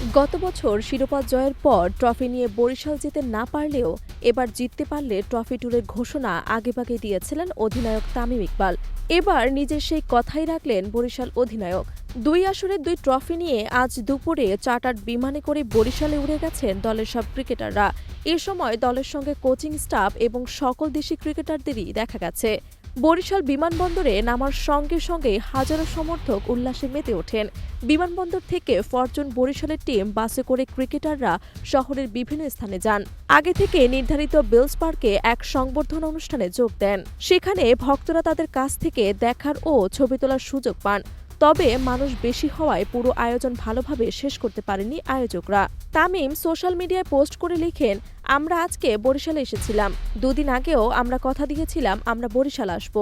গত বছর শিরোপা জয়ের পর ট্রফি নিয়ে বরিশাল যেতে না পারলেও এবার জিততে পারলে ট্রফি ট্যুরের ঘোষণা আগেভাগে দিয়েছিলেন অধিনায়ক তামিম ইকবাল। এবার নিজের সেই কথাই রাখলেন বরিশাল অধিনায়ক। দুই আসরের দুই ট্রফি নিয়ে আজ দুপুরে চার্টার্ড বিমানে করে বরিশালে উড়ে গেছেন দলের সব ক্রিকেটাররা। এ সময় দলের সঙ্গে কোচিং স্টাফ এবং সকল দেশি ক্রিকেটারদেরই দেখা গেছে। বরিশাল বিমানবন্দরে নামার সঙ্গে সঙ্গে হাজারো সমর্থক উল্লাসে মেতে ওঠেন। বিমানবন্দর থেকে ফরচুন বরিশালের টিম বাসে করে ক্রিকেটাররা শহরের বিভিন্ন স্থানে যান। আগে থেকে নির্ধারিত বেলস পার্কে এক সংবর্ধনা অনুষ্ঠানে যোগ দেন। সেখানে ভক্তরা তাদের কাছ থেকে দেখার ও ছবি তোলার সুযোগ পান। তবে মানুষ বেশি হওয়ায় পুরো আয়োজন ভালোভাবে শেষ করতে পারেনি আয়োজকরা। তামিম সোশ্যাল মিডিয়ায় পোস্ট করে লিখেন, আমরা আজকে বরিশালে এসেছিলাম। দুদিন আগেও আমরা কথা দিয়েছিলাম, আমরা বরিশাল আসব।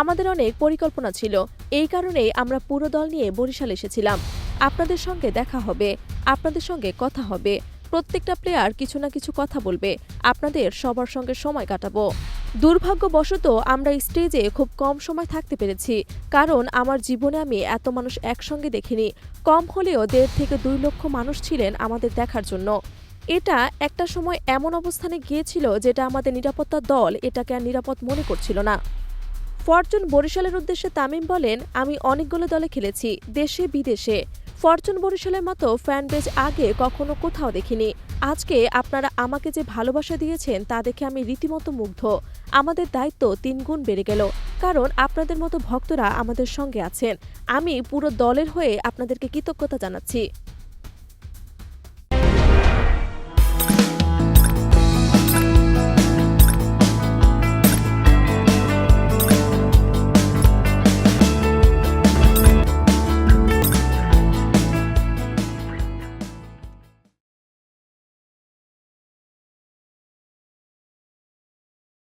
আমাদের অনেক পরিকল্পনা ছিল। এই কারণেই আমরা পুরো দল নিয়ে বরিশাল এসেছিলাম। আপনাদের সঙ্গে দেখা হবে, আপনাদের সঙ্গে কথা হবে। প্রত্যেকটা প্লেয়ার কিছু না কিছু কথা বলবে। আপনাদের সবার সঙ্গে সময় কাটাবো। দুর্ভাগ্যবশত আমরা স্টেজে খুব কম সময় থাকতে পেরেছি, কারণ আমার জীবনে আমি এত মানুষ একসঙ্গে দেখিনি। কম হলেও দেড় থেকে দুই লক্ষ মানুষ ছিলেন আমাদের দেখার জন্য। এটা একটা সময় এমন অবস্থানে গিয়েছিল যেটা আমাদের নিরাপত্তা দল এটাকে আর নিরাপদ মনে করছিল না। ফরচুন বরিশালের উদ্দেশ্যে তামিম বলেন, আমি অনেকগুলো দলে খেলেছি, দেশে বিদেশে। ফরচুন বরিশালের মতো ফ্যান আগে কখনো কোথাও দেখিনি। আজকে আপনারা আমাকে যে ভালোবাসা দিয়েছেন তা দেখে আমি রীতিমতো মুগ্ধ। আমাদের দায়িত্ব তিনগুণ বেড়ে গেল। কারণ আপনাদের মতো ভক্তরা আমাদের সঙ্গে আছেন। আমি পুরো দলের হয়ে আপনাদেরকে কৃতজ্ঞতা জানাচ্ছি।